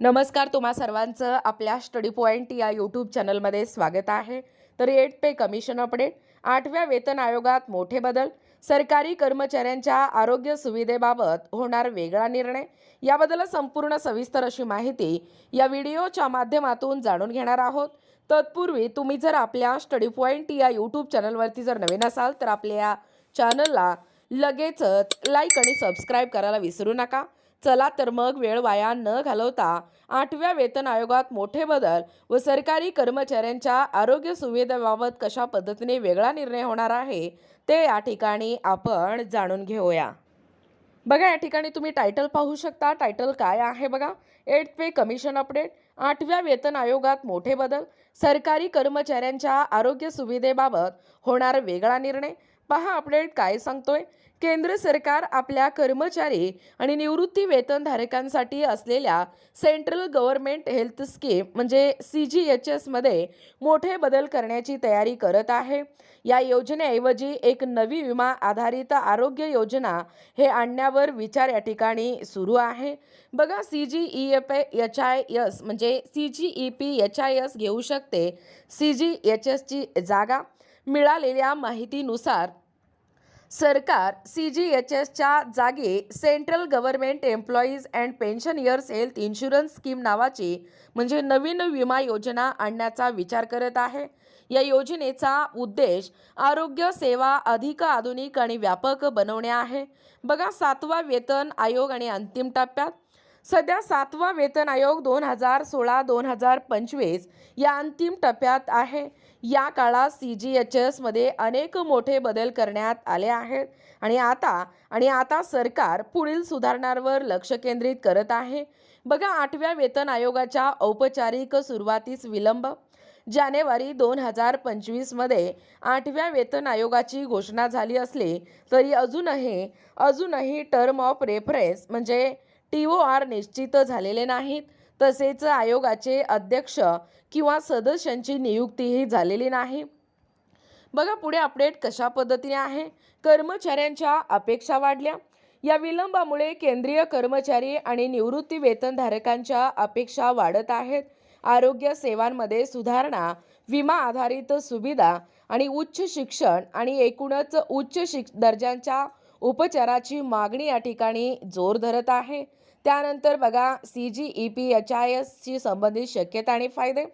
नमस्कार तुम्हा सर्वांचं आपल्या स्टडी पॉईंट या यूट्यूब चॅनलमध्ये स्वागत आहे. तर एट पे कमिशन अपडेट. आठव्या वेतन आयोगात मोठे बदल. सरकारी कर्मचाऱ्यांच्या आरोग्य सुविधेबाबत होणार वेगळा निर्णय. याबद्दल संपूर्ण सविस्तर अशी माहिती या व्हिडिओच्या माध्यमातून जाणून घेणार आहोत. तत्पूर्वी तुम्ही जर आपल्या स्टडी पॉईंट या यूट्यूब चॅनलवरती जर नवीन असाल तर आपल्या चॅनलला लगेचच लाईक आणि सबस्क्राईब करायला विसरू नका. चला तर मग वेळ वाया न घालवता आठव्या वेतन आयोगात मोठे बदल व सरकारी कर्मचाऱ्यांच्या आरोग्य सुविधेबाबत कशा पद्धतीने वेगळा निर्णय होणार आहे ते या ठिकाणी आपण जाणून घेऊया. बघा या ठिकाणी तुम्ही टायटल पाहू शकता. टायटल काय आहे बघा? एट पे कमिशन अपडेट आठव्या वेतन आयोगात मोठे बदल. सरकारी कर्मचाऱ्यांच्या आरोग्य सुविधेबाबत होणार वेगळा निर्णय. पहा अपडेट काय सांगतोय. केंद्र सरकार आपल्या कर्मचारी आणि निवृत्ती वेतनधारकांसाठी असलेल्या सेंट्रल गव्हर्नमेंट हेल्थ स्कीम म्हणजे सी जी एच एसमध्ये मोठे बदल करण्याची तयारी करत आहे. या योजनेऐवजी एक नवी विमा आधारित आरोग्य योजना हे आणण्यावर विचार या ठिकाणी सुरू आहे. बघा C G E F H I S म्हणजे C G E P H I S घेऊ शकते सी जी एच एसची जागा. मिळालेल्या माहितीनुसार सरकार सी जी एच एसच्या जागी central government employees and pensioners health insurance scheme नावाची म्हणजे नवीन विमा योजना आणण्याचा विचार करत आहे. या योजनेचा उद्देश आरोग्य सेवा अधिक आधुनिक आणि व्यापक बनवणे आहे. बघा सातवा वेतन आयोग आणि अंतिम टप्प्यात सध्या सातवा वेतन आयोग दोन हजार सोळा दोन हजार पंचवीस या अंतिम टप्प्यात आहे. या काळात सी जी एच एसमध्ये अनेक मोठे बदल करण्यात आले आहेत. आणि आता आणि आता सरकार पुढील सुधारणांवर लक्ष केंद्रित करत आहे. बघा आठव्या वेतन आयोगाच्या औपचारिक सुरुवातीस विलंब. जानेवारी दोन हजार पंचवीसमध्ये आठव्या वेतन आयोगाची घोषणा झाली असली तरी अजूनही अजूनही टर्म ऑफ रेफरन्स म्हणजे टी ओ आर निश्चित झालेले नाहीत. तसेच आयोगाचे अध्यक्ष किंवा सदस्यांची नियुक्तीही झालेली नाही. बघा पुढे अपडेट कशा पद्धतीने आहे. कर्मचाऱ्यांच्या अपेक्षा वाढल्या. या विलंबामुळे केंद्रीय कर्मचारी आणि निवृत्ती वेतनधारकांच्या अपेक्षा वाढत आहेत. आरोग्य सेवांमध्ये सुधारणा विमा आधारित सुविधा आणि उच्च शिक्षण आणि एकूणच उच्च शिक दर्जांच्या उपचाराची मागणी या ठिकाणी जोर धरत आहे. त्यानंतर बघा C G E P H I एसशी संबंधित शक्यता आणि फायदे.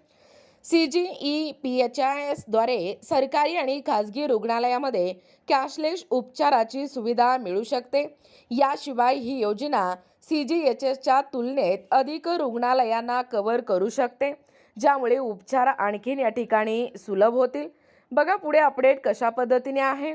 C G E P H I एसद्वारे सरकारी आणि खाजगी रुग्णालयामध्ये कॅशलेस उपचाराची सुविधा मिळू शकते. याशिवाय ही योजना सी जी एच एसच्या तुलनेत अधिक रुग्णालयांना कव्हर करू शकते ज्यामुळे उपचार आणखीन या ठिकाणी सुलभ होतील. बघा पुढे अपडेट कशा पद्धतीने आहे.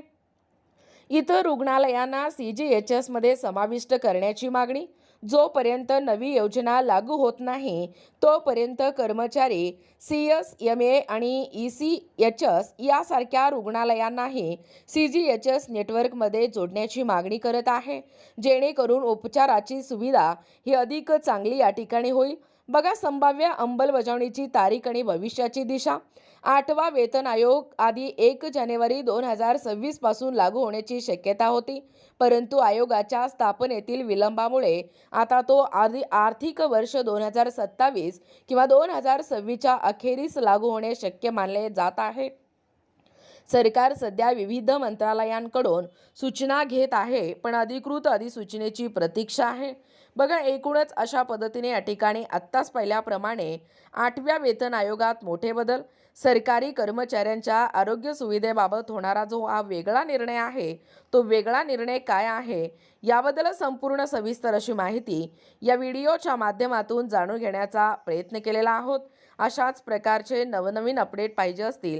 इतर रुग्णालयांना सी जी एच एसमध्ये समाविष्ट करण्याची मागणी. जोपर्यंत नवी योजना लागू होत नाही तोपर्यंत कर्मचारी सी एस एम ए आणि ई सी एच एस यासारख्या रुग्णालयांनाही सी जी एच एस नेटवर्कमध्ये जोडण्याची मागणी करत आहे. जेणेकरून उपचाराची सुविधा ही अधिक चांगली या ठिकाणी होईल. बघा संभाव्य अंमलबजावणीची तारीख आणि भविष्याची दिशा. आठवा वेतन आयोग आधी एक जानेवारी दोन हजार सव्वीसपासून लागू होण्याची शक्यता होती. परंतु आयोगाच्या स्थापनेतील विलंबामुळे आता तो आधी आर्थिक वर्ष दोन हजार सत्तावीस किंवा दोन हजार सव्वीसच्या अखेरीस लागू होणे शक्य मानले जात आहे. सरकार सध्या विविध मंत्रालयांकडून सूचना घेत आहे पण अधिकृत अधिसूचनेची प्रतीक्षा आहे. बघा एकूणच अशा पद्धतीने या ठिकाणी आत्ताच पाहिल्याप्रमाणे आठव्या वेतन आयोगात मोठे बदल. सरकारी कर्मचाऱ्यांच्या आरोग्य सुविधेबाबत होणारा जो हा वेगळा निर्णय आहे तो वेगळा निर्णय काय आहे याबद्दल संपूर्ण सविस्तर अशी माहिती या व्हिडिओच्या माध्यमातून जाणून घेण्याचा प्रयत्न केलेला आहोत. अशाच प्रकारचे नवनवीन अपडेट पाहिजे असतील